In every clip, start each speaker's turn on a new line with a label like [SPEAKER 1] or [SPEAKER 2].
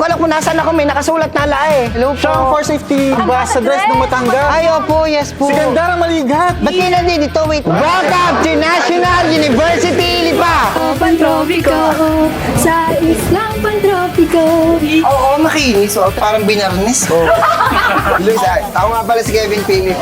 [SPEAKER 1] ko alam kung nasaan ako. May nakasulat na ala eh. Hello po.
[SPEAKER 2] Siya ang for safety ambassadors ng Batangas.
[SPEAKER 1] Ay, opo, yes po.
[SPEAKER 2] Si Gandara Maligat.
[SPEAKER 1] Ba't kayo nandito? Wait. Welcome to National University Lipa!
[SPEAKER 3] Pantropiko Sa islang pantropiko
[SPEAKER 1] Oo, makinis. Oh, parang binarnis. Oh. Luis, ah, ako nga pala si Kevin Philip.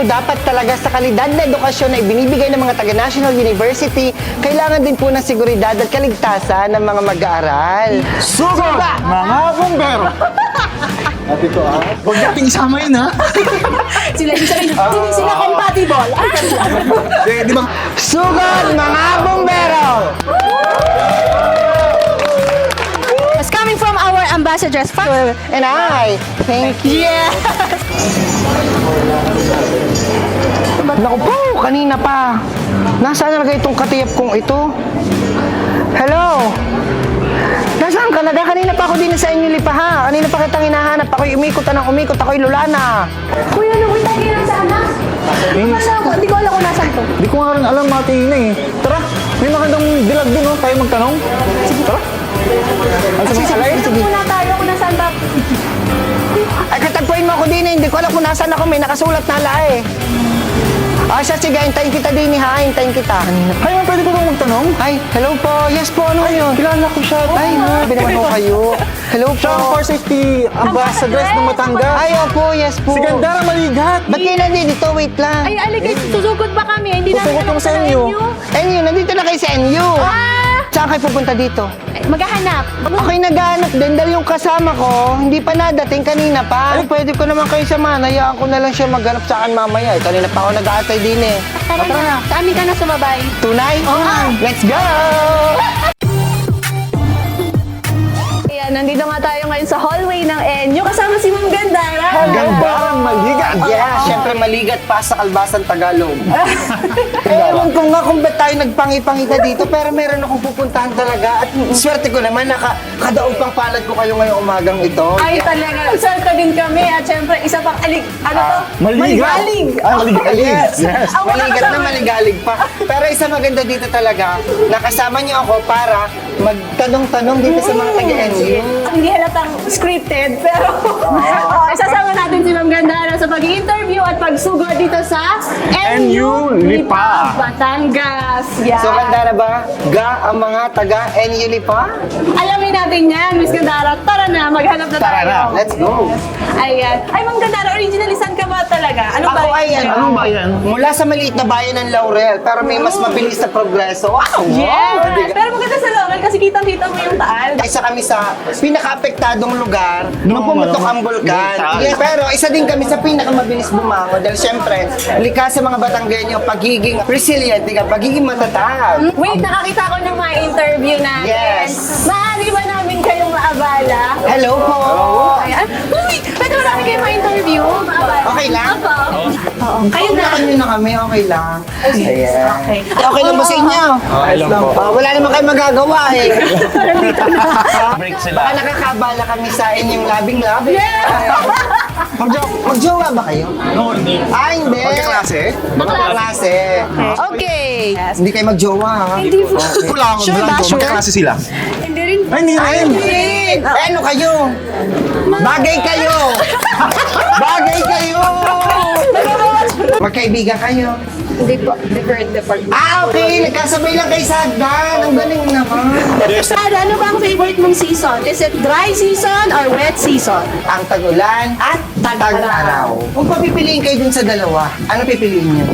[SPEAKER 1] Po dapat talaga sa kalidad na edukasyon na ibinibigay ng mga taga-National University, kailangan din po ng seguridad at kaligtasan ng mga mag-aaral.
[SPEAKER 2] Sugat! Mga bumbero. Ate ko ah. Huwag nating isama yun ha.
[SPEAKER 3] Sila yung sabihin Hindi sila compatible Ah,
[SPEAKER 2] Di, di ba?
[SPEAKER 1] Sugat, mga bumbero!
[SPEAKER 3] It's coming from our ambassadors
[SPEAKER 1] And I, thank you. Naku po, kanina pa. Nasaan talaga itong katiyap kong ito? Hello? Nasaan ka na? Dahil Kanina pa ako din sa inyo lipa ha. Kanina pa kitang hinahanap. Ako'y umikot na ng umikot. Ako'y lulana.
[SPEAKER 3] Kuya, nung kita kayo sana Wala ko, hindi ko alam kung nasan to
[SPEAKER 2] Di ko nga rin alam mga tina eh. Tara, may magandang dilag dun oh. Tayo magtanong. Tara. Ay, sa mga alay?
[SPEAKER 3] Sige muna tayo kung nasaan ba
[SPEAKER 1] Ay, katagpuin mo ako din eh. Hindi ko alam kung nasaan ako. May nakasulat na ala eh. Ah, siya, sige. Hintayin kita din ha. Hintayin kita.
[SPEAKER 2] Ay, ma'am, pwede ko bang magtanong?
[SPEAKER 1] Ay, hello po. Yes po, ano yun?
[SPEAKER 2] Kilala ko siya.
[SPEAKER 1] Ay, grabe naman po kayo. Hello po.
[SPEAKER 2] Siya ang for safety ambassadors ng Batangas.
[SPEAKER 1] Ay, opo, yes po.
[SPEAKER 2] Si Gandara Maligat.
[SPEAKER 1] Ba't kayo nandito? Wait lang.
[SPEAKER 3] Ay, aligay, susugod ba kami? Hindi namin
[SPEAKER 2] Susugod
[SPEAKER 3] alam
[SPEAKER 2] sa inyo.
[SPEAKER 1] NU, nandito na kayo sa NU.
[SPEAKER 3] Ah!
[SPEAKER 1] Saan kayo pupunta dito?
[SPEAKER 3] Ay, Maghahanap
[SPEAKER 1] Ako'y naghahanap din dahil yung kasama ko, hindi pa nadating kanina pa. Ay, pwede ko naman kayo samahan. Hayaan ko na lang siya maghanap sa akin mamaya. Eh, kanina pa ako nag-aatay din eh.
[SPEAKER 3] Tara na Sa amin ka na sumabay
[SPEAKER 1] Tunay?
[SPEAKER 3] Oo.
[SPEAKER 1] Let's go!
[SPEAKER 3] Ayan, nandito nga tayo ngayon sa hallway ng NU kasama si Ma'am Gandara.
[SPEAKER 2] Gandara Maligat.
[SPEAKER 1] Yeah, syempre maligat pa sa Kalbasan Tagalog. eh, ewan ko nga kung ba't tayo nagpangi-pangita dito, pero meron akong pupuntahan talaga. At swerte ko naman, naka, kadaog pang palad ko kayo ngayong umagang ito.
[SPEAKER 3] Ay talaga, salta din kami at syempre isa pang alig, ano to?
[SPEAKER 2] Maligat.
[SPEAKER 3] Maligalig.
[SPEAKER 2] Ah, Maligat.
[SPEAKER 1] Yes.
[SPEAKER 2] Yes.
[SPEAKER 1] Maligat na maligalig pa. Pero isa maganda dito talaga, nakasama niyo ako para magtanong-tanong dito sa mga taga-NU.
[SPEAKER 3] Hindi halatang scripted, pero oh, isasama natin si Ma'am Gandara sa pag-interview at pagsugod dito sa
[SPEAKER 2] NU Lipa.
[SPEAKER 3] Batangas. Yeah.
[SPEAKER 1] So, Kandara ba? Ga ang mga taga-NU Lipa?
[SPEAKER 3] Alamin natin yan, Miss Gandara. Tara na, maghanap na
[SPEAKER 2] Tara
[SPEAKER 3] tayo.
[SPEAKER 2] na.
[SPEAKER 1] Let's go!
[SPEAKER 3] Ayan. Ay, Ma'am Gandara, originally saan ka ba talaga? Ano ba?
[SPEAKER 1] Ako ay ano,
[SPEAKER 2] Anong bayan?
[SPEAKER 1] mula sa maliit na bayan ng Laurel, pero may mas mabilis na progreso. Wow!
[SPEAKER 3] Yes! Pero maganda sa Laurel kasi kitang-kita mo yung taal.
[SPEAKER 1] Isa kami sa pinaka-apektadong lugar nung
[SPEAKER 2] Nung
[SPEAKER 1] pumutok ang
[SPEAKER 2] taal.
[SPEAKER 1] Yes, pero isa din kami sa pinakamabilis bumangon dahil syempre, likas sa mga Batanggenyo, pagiging resilient, pagiging matatag.
[SPEAKER 3] Wait, nakakita ko ng mga interview natin.
[SPEAKER 1] Yes.
[SPEAKER 3] Maaari ba namin kayong maabala?
[SPEAKER 1] Hello po!
[SPEAKER 3] Ayan. Uy, pwede ba namin kayong ma-interview? Maabala?
[SPEAKER 1] Okay lang?
[SPEAKER 3] Opo. Oo. Kayo na.
[SPEAKER 1] Kayo na kami, okay lang. Ayan.
[SPEAKER 3] Okay.
[SPEAKER 1] Okay lang ba sa inyo?
[SPEAKER 2] Okay lang po.
[SPEAKER 1] Ah, wala naman kayo magagawa eh.
[SPEAKER 2] Break
[SPEAKER 1] Baka
[SPEAKER 2] sila.
[SPEAKER 1] nakakabala kami sa inyong labing-lab.
[SPEAKER 3] Yeah!
[SPEAKER 1] Magjo- magjowa ba kayo?
[SPEAKER 2] No, hindi.
[SPEAKER 1] Ah, hindi.
[SPEAKER 2] Magkaklase?
[SPEAKER 1] Magkaklase.
[SPEAKER 3] Okay.
[SPEAKER 1] Hindi kayo magjowa, ha?
[SPEAKER 3] Hindi po.
[SPEAKER 2] Wala akong
[SPEAKER 1] Sure ba? Sure?
[SPEAKER 2] Magkaklase sila.
[SPEAKER 3] Rin.
[SPEAKER 2] Ay, hindi rin.
[SPEAKER 1] Eh, ano kayo? Bagay kayo! Bagay kayo! Magkaibigan kayo.
[SPEAKER 3] Hindi po. Different department.
[SPEAKER 1] Ah, okay. Nagkasabay lang kay Sagdan. Ang galing naman.
[SPEAKER 3] Sada, ano ba ang favorite mong season? Is it dry season or wet season?
[SPEAKER 1] Ang tag-ulan at tag-araw. Kung papipiliin kayo dun sa dalawa, ano pipiliin niyo?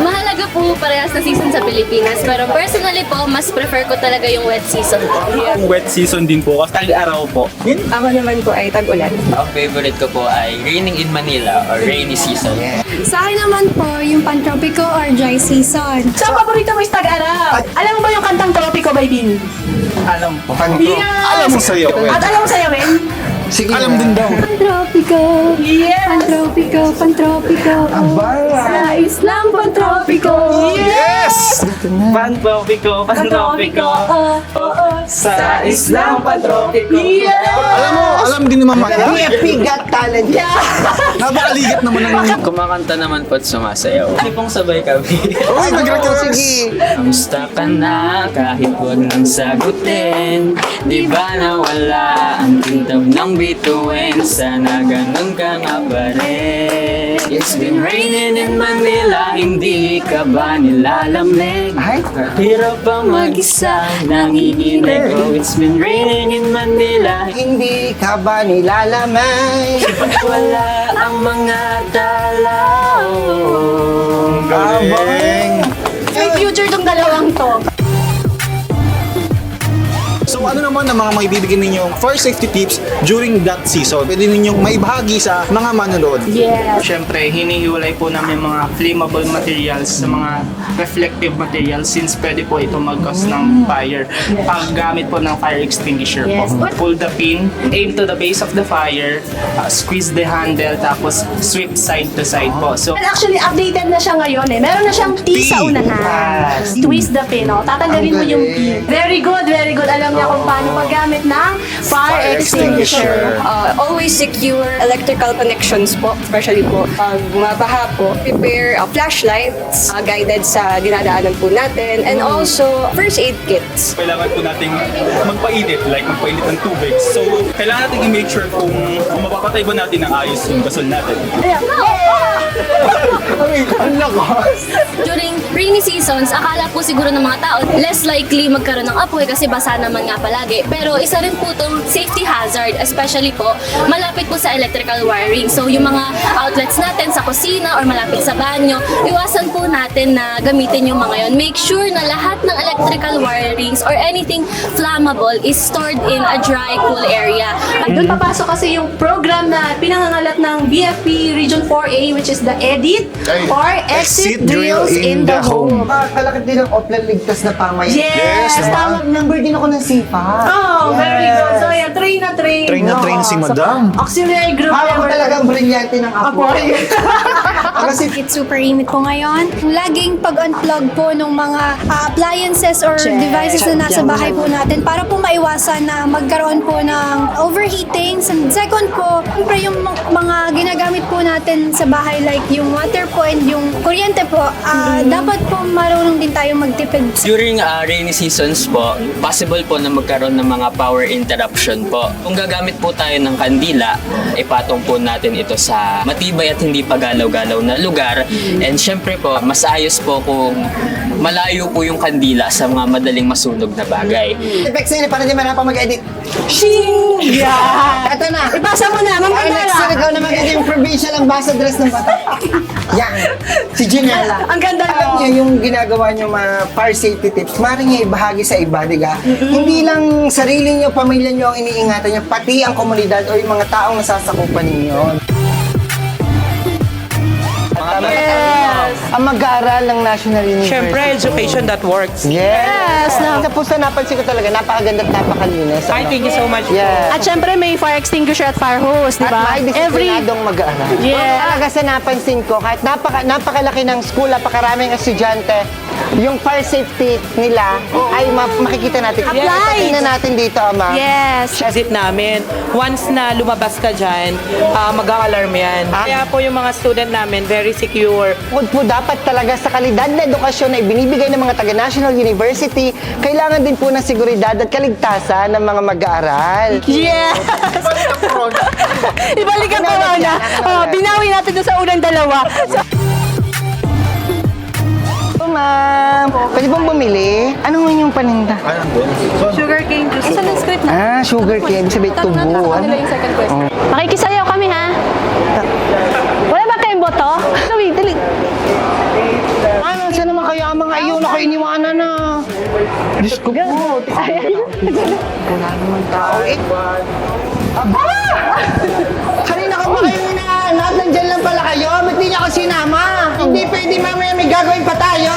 [SPEAKER 4] Mahalaga po parehas na season sa Pilipinas, pero personally po, mas prefer ko talaga yung wet season po.
[SPEAKER 5] Ang wet season din po kasi tag-araw po.
[SPEAKER 3] Ako naman po ay tag-ulan.
[SPEAKER 6] Ang favorite ko po ay Raining in Manila or Rainy Season.
[SPEAKER 7] Sa akin naman po, yung pantropico or dry season.
[SPEAKER 3] So, ang paborito mo is tag-araw. Alam mo ba yung kantang Tropico by Bin?
[SPEAKER 6] Alam po.
[SPEAKER 3] Yes!
[SPEAKER 2] Alam mo sa'yo.
[SPEAKER 3] At alam mo sayawin?
[SPEAKER 1] Sige
[SPEAKER 2] Alam din daw.
[SPEAKER 7] Pantropiko.
[SPEAKER 3] Yes!
[SPEAKER 7] Pantropiko, pantropiko. Sa islang pantropiko.
[SPEAKER 2] Yes!
[SPEAKER 5] Pantropiko, pantropiko. Sa islang pantropiko.
[SPEAKER 2] Alam mo, alam din ni Mama.
[SPEAKER 1] BFP Got Talent.
[SPEAKER 2] Napakaligat naman ng...
[SPEAKER 6] Kumakanta naman po at sumasayaw. Hindi pong sabay kami.
[SPEAKER 2] Uy, nag-request.
[SPEAKER 1] Sige.
[SPEAKER 6] Kamusta ka na kahit huwag nang sagutin Di ba nawala ang kintab ng bituin Sana ganun ka nga pa rin It's been raining in Manila Hindi ka ba nilalamig?
[SPEAKER 1] Ay.
[SPEAKER 6] Hirap bang mag-isa Nanginginig Oh, it's been raining in Manila
[SPEAKER 1] Hindi ka ba nilalamay?
[SPEAKER 6] Wala ang mga dalaw
[SPEAKER 2] Galing! Ano naman ang mga maibibigay ninyong fire safety tips during that season? Pwede ninyong maibahagi sa mga manonood.
[SPEAKER 3] Yes.
[SPEAKER 5] Siyempre, hinihiwalay po namin mga flammable materials sa mga reflective materials since pwede po ito mag-cause ng fire. Paggamit po ng fire extinguisher
[SPEAKER 3] Yes.
[SPEAKER 5] po. Pull the pin, aim to the base of the fire, uh, squeeze the handle, tapos sweep side to side po. So,
[SPEAKER 3] And actually, updated na siya ngayon eh. Meron na siyang T sa unahan. Twist the pin, oh. Tatanggalin mo yung pin. Very good. Alam niya kung paano paggamit ng fire extinguisher.
[SPEAKER 8] Uh, always secure electrical connections po, especially po pag mabaha po. Prepare uh, flashlights uh, guided sa dinadaanan po natin and also first aid kits.
[SPEAKER 5] kailangan po nating magpainit, like magpainit ng tubig. So, kailangan natin i-make sure kung, kung mapapatay ba natin ng ayos yung gasol natin.
[SPEAKER 4] During rainy seasons, akala po siguro ng mga tao, less likely magkaroon ng apoy kasi basa naman nga palagi. Pero isa rin po itong safety hazard, especially po, malapit po sa electrical wiring. So yung mga outlets natin sa kusina or malapit sa banyo, iwasan po natin na gamitin yung mga yon. Make sure na lahat ng electrical wirings or anything flammable is stored in a dry, cool area.
[SPEAKER 3] Doon papasok kasi yung program na pinangangalat ng BFP Region 4A which is the EDIT or Exit Drills in the Home.
[SPEAKER 1] Kalakit din ang Oplan Ligtas na pamayan.
[SPEAKER 3] Yes,
[SPEAKER 1] Tama. Number din ako ng SIPA.
[SPEAKER 3] Oh, very good. So, yeah, train na train.
[SPEAKER 2] Train na train si Madam.
[SPEAKER 3] Auxiliary group
[SPEAKER 1] Hawak ko
[SPEAKER 3] member.
[SPEAKER 1] talagang brilyante ng apoy.
[SPEAKER 7] Kasi it's super init po ngayon. Laging pag-unplug po ng mga ah, appliances or
[SPEAKER 3] Check.
[SPEAKER 7] devices na nasa bahay po natin para po maiwasan na magkaroon po ng overheating. And second po, siyempre yung mga- mga ginagamit po natin sa bahay like yung water po and yung kuryente po, ah, dapat po marunong din tayo magtipid
[SPEAKER 6] During uh, rainy seasons po, possible po na magkaroon ng mga power interruption po. Kung gagamit po tayo ng kandila, ipatong po natin ito sa matibay at hindi pagalaw-galaw na lugar. And syempre po, mas ayos po kung malayo po yung kandila sa mga madaling masunog na bagay.
[SPEAKER 1] Effects na yun, para di man pa mag-edit.
[SPEAKER 3] Shing! Yeah!
[SPEAKER 1] Ito na.
[SPEAKER 3] Ipasa mo na, Ma'am
[SPEAKER 1] Ang next ikaw na magiging yung provincial ambassadress ng bata. Yan. Si Janela.
[SPEAKER 3] Ang ganda
[SPEAKER 1] Alam
[SPEAKER 3] mo.
[SPEAKER 1] niya yung ginagawa niyo mga fire safety tips, maaaring niya ibahagi sa iba, di ba? Hindi lang sarili niyo, pamilya niyo ang iniingatan niyo, pati ang komunidad o yung mga taong nasasakupan ninyo.
[SPEAKER 3] Yes!
[SPEAKER 1] Ang mag-aaral ng National University.
[SPEAKER 9] Siyempre, education that works.
[SPEAKER 1] Yes! Na, sa puso, napansin ko talaga, napakaganda at napakalinis.
[SPEAKER 9] Ay, thank you so much.
[SPEAKER 1] Yes.
[SPEAKER 3] At syempre may fire extinguisher at fire hose, di
[SPEAKER 1] At
[SPEAKER 3] ba?
[SPEAKER 1] may disiplinadong mag-aaral.
[SPEAKER 3] Yeah.
[SPEAKER 1] Talaga sa napansin ko, kahit napaka, napakalaki ng school, napakaraming estudyante, yung fire safety nila ay ma- makikita natin.
[SPEAKER 3] Applied.
[SPEAKER 1] Tingnan natin dito, Ama.
[SPEAKER 3] Yes!
[SPEAKER 9] Visit namin. Once na lumabas ka dyan, ah, mag-a-alarm yan.
[SPEAKER 1] Ah.
[SPEAKER 9] Kaya po yung mga student namin, very secure.
[SPEAKER 1] Bukod po dapat talaga sa kalidad na edukasyon na ibinibigay ng mga taga-National University, kailangan din po ng seguridad at kaligtasan ng mga mag-aaral.
[SPEAKER 3] Yes! Ibalik ang corona. Oh, binawi natin doon sa unang dalawa. So,
[SPEAKER 1] Oh, ma'am. Pwede bang bumili? Ano man yung paninda?
[SPEAKER 3] sugar cane juice. Isa ng script na.
[SPEAKER 1] Ah, sugar cane. Ibig sabihin tubo. Ano?
[SPEAKER 3] second question. Makikisayaw kami, ha? Wala ba kayong boto? Dali, dali.
[SPEAKER 1] Ano, saan naman kayo ang mga iyon ako iniwanan na? Diyos ko po. Wala naman tao eh. Aba! Kanina ka ba kayo hinahanap? Nandyan lang pala kayo? Ba't di niya ako sinama? Hindi pwede mamaya may gagawin pa tayo.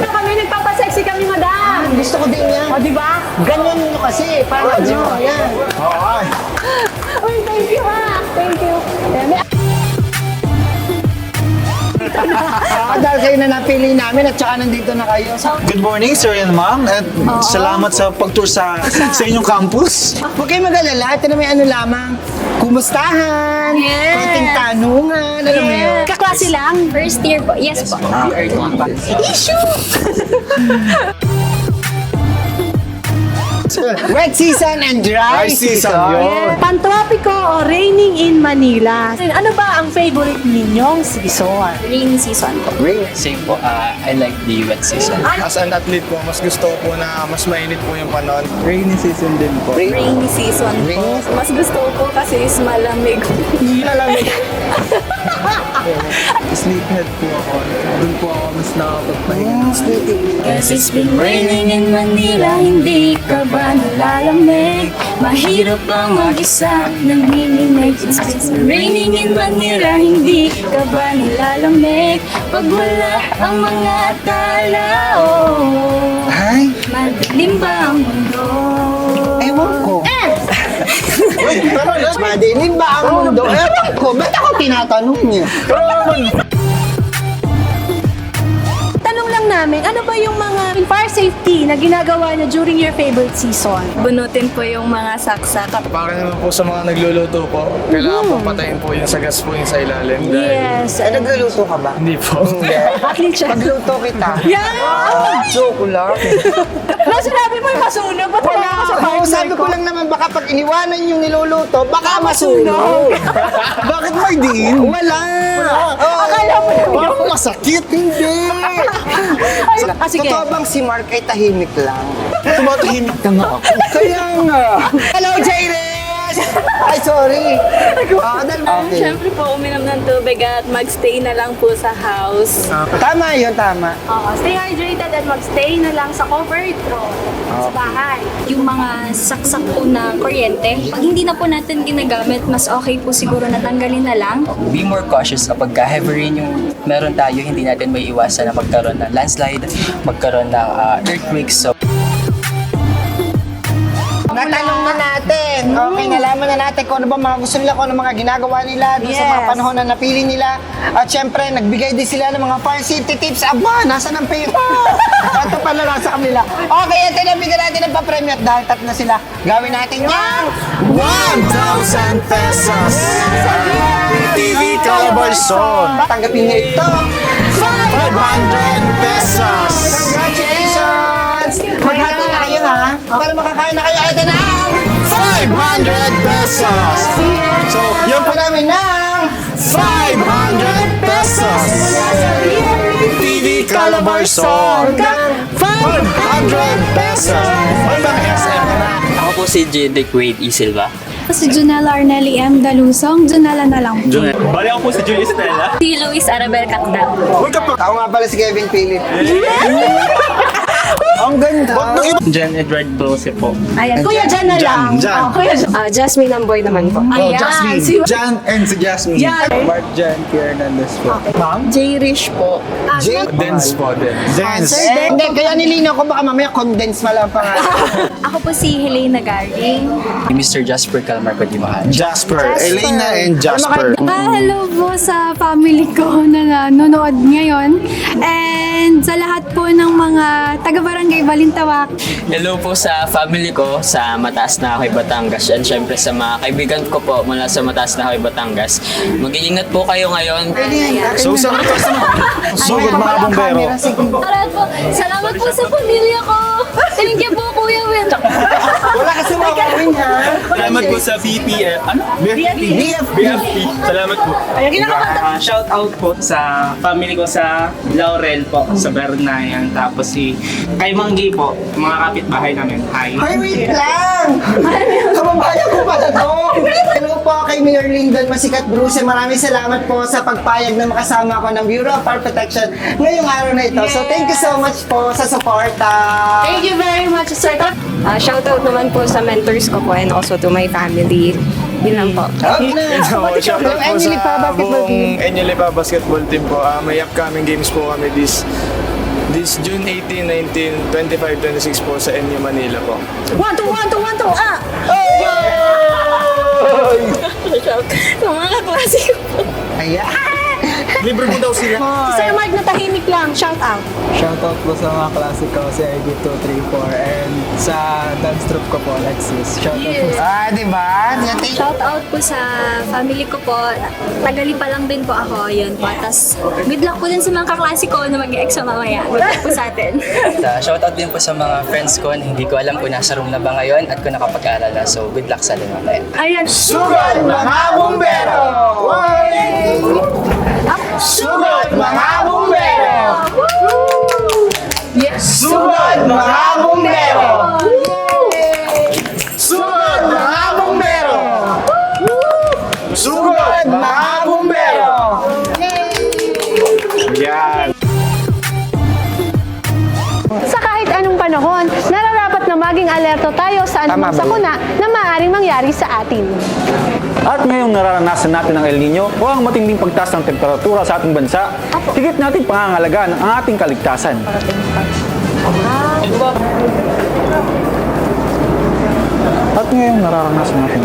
[SPEAKER 3] Kami, nagpapasexy kami, madam.
[SPEAKER 1] Gusto ko din yan.
[SPEAKER 3] O, di ba?
[SPEAKER 1] Ganyan nyo kasi. Para nyo. Yan.
[SPEAKER 3] Uy, thank you ha. Thank you. Eh, may-
[SPEAKER 1] Ah, dahil kayo na napili namin at saka nandito na kayo. So,
[SPEAKER 2] Good morning, sir and ma'am. At salamat sa pag-tour sa, sa inyong campus.
[SPEAKER 1] huwag kayo mag-alala. Ito na may ano lamang. Kumustahan?
[SPEAKER 3] Yes.
[SPEAKER 1] Konting tanungan. Alam mo yun?
[SPEAKER 3] Kaklase lang.
[SPEAKER 4] First year po. Yes po.
[SPEAKER 1] Wet season and dry,
[SPEAKER 2] Dry season, yun.
[SPEAKER 3] Pantropiko o raining in Manila. Ano ba ang favorite ninyong season?
[SPEAKER 4] Rainy season po.
[SPEAKER 6] Same po, ah, I like the wet season.
[SPEAKER 10] As an athlete po, mas gusto ko po na mas mainit po yung panahon. Rainy season din po.
[SPEAKER 4] Rainy season po. Mas gusto ko po kasi is malamig.
[SPEAKER 10] Sleephead po ako. Doon po ako mas nakakapagpahinga.
[SPEAKER 4] Cause it's been raining in Manila, hindi ka ba nalalamig? Mahirap lang mag-isa, nanginginig It's been raining in Manila, hindi ka ba nalalamig? Pag wala ang mga tao
[SPEAKER 1] Ay,
[SPEAKER 4] Madilim ba ang mundo?
[SPEAKER 1] ewan ko. Madilim ba ang mundo? Ewan ko. Ba't ako tinatanong niyo?
[SPEAKER 3] Tanong lang namin, ano ba yung mga fire safety na ginagawa niyo during your favorite season?
[SPEAKER 4] Bunutin po yung mga saksak.
[SPEAKER 10] Para naman po sa mga nagluluto po, kailangan po patayin po yung sa gas po yung sa ilalim. Dahil
[SPEAKER 3] Yes.
[SPEAKER 1] Eh, nagluluto ka ba?
[SPEAKER 10] hindi po.
[SPEAKER 3] Athlete siya.
[SPEAKER 1] Pagluto kita.
[SPEAKER 3] Yeah!
[SPEAKER 1] Joke lang.
[SPEAKER 3] No, sinabi mo yung masunog. Ba't wala ka sa
[SPEAKER 1] Oo,
[SPEAKER 3] partner
[SPEAKER 1] sabi ko lang naman baka pag iniwanan yung niluluto, baka masunog.
[SPEAKER 2] Bakit may diin?
[SPEAKER 1] Wala. Oh,
[SPEAKER 3] Akala mo yun.
[SPEAKER 1] Parang masakit. Hindi.
[SPEAKER 3] Ah, sige.
[SPEAKER 1] Totoo bang si Mark ay tahimik lang?
[SPEAKER 2] Tumatahimik ka nga ako.
[SPEAKER 1] Kaya nga. Hello, Jairus! Ay, sorry. Ah, dahil okay.
[SPEAKER 4] Siyempre po, uminom ng tubig at magstay na lang po sa house.
[SPEAKER 1] Tama yun, tama.
[SPEAKER 3] Oo, stay hydrated at magstay na lang sa covered room sa bahay.
[SPEAKER 4] Yung mga saksak po na kuryente, pag hindi na po natin ginagamit, mas okay po siguro na tanggalin na lang.
[SPEAKER 6] Be more cautious kapag ka heavy rain yung meron tayo, hindi natin may iwasan na magkaroon ng landslide, magkaroon ng ah, earthquakes. So,
[SPEAKER 1] Okay, nalaman na natin kung ano ba mga gusto nila, kung ano mga ginagawa nila doon sa mga
[SPEAKER 3] Yes.
[SPEAKER 1] panahon na napili nila. At syempre, nagbigay din sila ng mga fire safety tips. Aba, nasa ng pera? Ito pala nasa kanila. Okay, ito na, bigyan natin ng papremyo. At dahil tatlo sila, gawin natin yan.
[SPEAKER 2] 1,000 pesos! TV Calabarzon!
[SPEAKER 1] Tanggapin niyo ito.
[SPEAKER 2] 500 pesos!
[SPEAKER 1] Congratulations! Maghati na kayo ha, para makakain na kayo. Ito na
[SPEAKER 2] 500 pesos!
[SPEAKER 1] So, yun po namin ng
[SPEAKER 2] 500 pesos! TV Calabarzon! 500 pesos! Hanggang SM na!
[SPEAKER 6] ako po si Jedic Wade E. Silva.
[SPEAKER 7] Si Junella Arnelli M. Dalusong, Junella na lang po.
[SPEAKER 10] Bali ako po si Julius Stella.
[SPEAKER 4] Si Luis Arabel Cacta.
[SPEAKER 1] Ako nga pala si Kevin Philip. Ang ganda.
[SPEAKER 5] Jan Edward Brose po.
[SPEAKER 3] Ayan, kuya dyan na lang.
[SPEAKER 2] Jan.
[SPEAKER 3] Oh, kuya dyan.
[SPEAKER 8] Ah, Jasmine Amboy naman po.
[SPEAKER 3] Ayan. Si
[SPEAKER 2] Jan and si Jasmine.
[SPEAKER 3] Jan.
[SPEAKER 10] Mark Jan P. Hernandez po.
[SPEAKER 3] J. Rich po.
[SPEAKER 1] J.
[SPEAKER 10] Dance po din.
[SPEAKER 2] Dance.
[SPEAKER 1] Eh, Hindi, kaya nilinaw ko baka mamaya condense lang pangalan.
[SPEAKER 4] Ako po si Helena Garing.
[SPEAKER 6] Mr. Jasper Calmar Kodimahan.
[SPEAKER 2] Jasper. Elena and Jasper.
[SPEAKER 7] Ah, hello po sa family ko na nanonood ngayon. And sa lahat po ng mga taga-barangay Balintawak.
[SPEAKER 6] Hello po sa family ko sa Mataas na Ahoy, Batangas. And syempre sa mga kaibigan ko po mula sa Mataas na Ahoy, Batangas. Mag-iingat po kayo ngayon.
[SPEAKER 2] So, sa Sugod mga bombero.
[SPEAKER 4] Para po, salamat po sa pamilya ko. Thank you po, Kuya Will.
[SPEAKER 1] Wala kasi makawin ha.
[SPEAKER 5] Salamat po sa BPF. Ano? BFP. BFP. Salamat po. Ah, shout out po sa family ko sa Laurel po, sa Bernayan. Tapos si kay Manggi po, mga kapitbahay namin. Hi.
[SPEAKER 1] Ay, wait lang! Kababayan ko pala to! Hello po kay Mayor Lyndon Masikat Bruce. Maraming salamat po sa pagpayag na makasama ko ng Bureau of Fire Protection ngayong araw na ito. So, thank you so much po sa suporta.
[SPEAKER 3] Thank you very much, sir.
[SPEAKER 8] Ah, shoutout naman po sa mentors ko po and also to my family. Yun lang po.
[SPEAKER 1] Okay na.
[SPEAKER 10] Shoutout
[SPEAKER 1] Yung
[SPEAKER 10] po
[SPEAKER 1] Angelipa
[SPEAKER 10] sa
[SPEAKER 1] Basketball Team.
[SPEAKER 10] buong Enyelipa Basketball Team po. Ah, may upcoming games po kami this This June 18, 19, 25, 26 po sa NU Manila po.
[SPEAKER 3] One, two, one, two, one, two, ah!
[SPEAKER 4] Sa mga kaklase ko po.
[SPEAKER 1] Ayan.
[SPEAKER 2] Libre mo daw sila.
[SPEAKER 3] Si Sir Mark na tahimik lang, shout out.
[SPEAKER 10] Shoutout po sa mga klase ko, si Ego 234 and sa dance troupe ko po, Alexis. Shoutout po
[SPEAKER 1] Ah, di ba? Dati-
[SPEAKER 4] Shout out po sa family ko po. Tagali pa lang din po ako. Yun po. Tapos, good luck po din sa mga kaklase ko na mag-exam mamaya. Good luck po sa atin.
[SPEAKER 11] Uh, shoutout din po sa mga friends ko na hindi ko alam kung nasa room na ba ngayon at kung nakapag-aral na. So, good luck sa atin mamaya.
[SPEAKER 3] Ayan.
[SPEAKER 1] Sugod, mga bumbero! Sugod, mga bumbero! Sugod, mga bumbero! Sugod, mga bumbero! Sugod, mga bumbero!
[SPEAKER 2] Yan.
[SPEAKER 3] Sa kahit anong panahon, nararapat na maging alerto tayo sa anumang
[SPEAKER 1] Tama
[SPEAKER 3] sakuna na maaaring mangyari sa atin.
[SPEAKER 2] At ngayong nararanasan natin ang El Nino o ang matinding pagtaas ng temperatura sa ating bansa, higit natin pangangalagaan ang ating kaligtasan. At ngayong nararanasan natin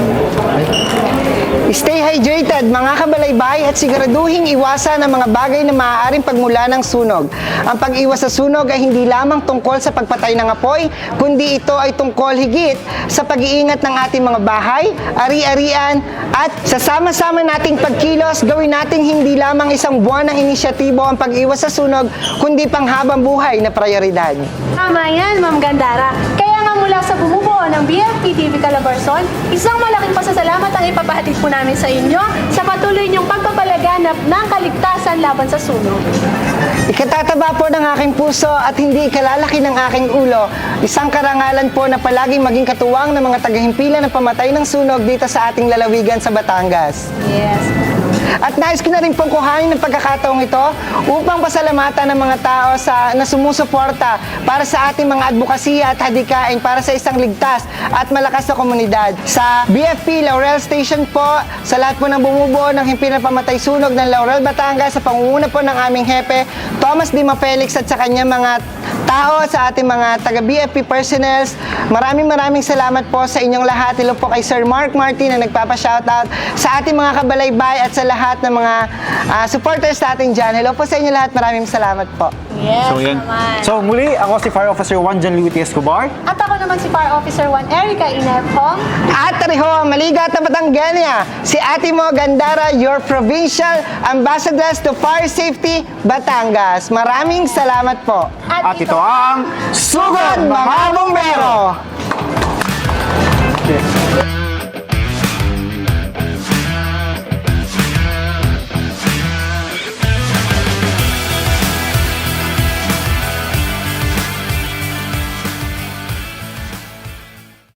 [SPEAKER 1] Stay hydrated mga kabalaybahay at siguraduhing iwasan ang mga bagay na maaaring pagmula ng sunog. Ang pag-iwas sa sunog ay hindi lamang tungkol sa pagpatay ng apoy, kundi ito ay tungkol higit sa pag-iingat ng ating mga bahay, ari-arian, at sa sama-sama nating pagkilos, gawin nating hindi lamang isang buwan ng inisyatibo ang pag-iwas sa sunog, kundi panghabang buhay na prioridad.
[SPEAKER 3] Tama yan, Ma'am Gandara. Nga mula sa bumubuo ng BFP TV Calabarzon, isang malaking pasasalamat ang ipapahatid po namin sa inyo sa patuloy niyong pagpapalaganap ng kaligtasan laban sa sunog.
[SPEAKER 1] Ikatataba po ng aking puso at hindi ikalalaki ng aking ulo. Isang karangalan po na palaging maging katuwang ng mga tagahimpilan ng pamatay ng sunog dito sa ating lalawigan sa Batangas.
[SPEAKER 3] Yes.
[SPEAKER 1] At nais ko na rin pong kuhanin ng pagkakataong ito upang pasalamatan ng mga tao sa, na sumusuporta para sa ating mga advokasya at hadikain para sa isang ligtas at malakas na komunidad. Sa BFP Laurel Station po, sa lahat po ng bumubuo ng himpilan pamatay sunog ng Laurel, Batangas sa pangunguna po ng aming hepe, Thomas Dima Felix at sa kanyang mga tao, sa ating mga taga-BFP personnels. Maraming maraming salamat po sa inyong lahat. Hello po kay Sir Mark Martin na nagpapa-shoutout sa ating mga kabalaybay at sa lahat ng mga ah, supporters natin dyan. Hello po sa inyo lahat. Maraming salamat po.
[SPEAKER 3] Yes
[SPEAKER 2] So yan.
[SPEAKER 3] naman.
[SPEAKER 2] So muli, ako si Fire Officer 1 John Louis T. Escobar.
[SPEAKER 3] At ako naman si Fire Officer 1 Erica Inerpong.
[SPEAKER 1] At Riho, maligat na Batanggania, si Ate Mo Gandara, your provincial ambassadors to Fire Safety, Batangas. Maraming salamat po.
[SPEAKER 2] At ito ang
[SPEAKER 1] Sugod, mga bumbero!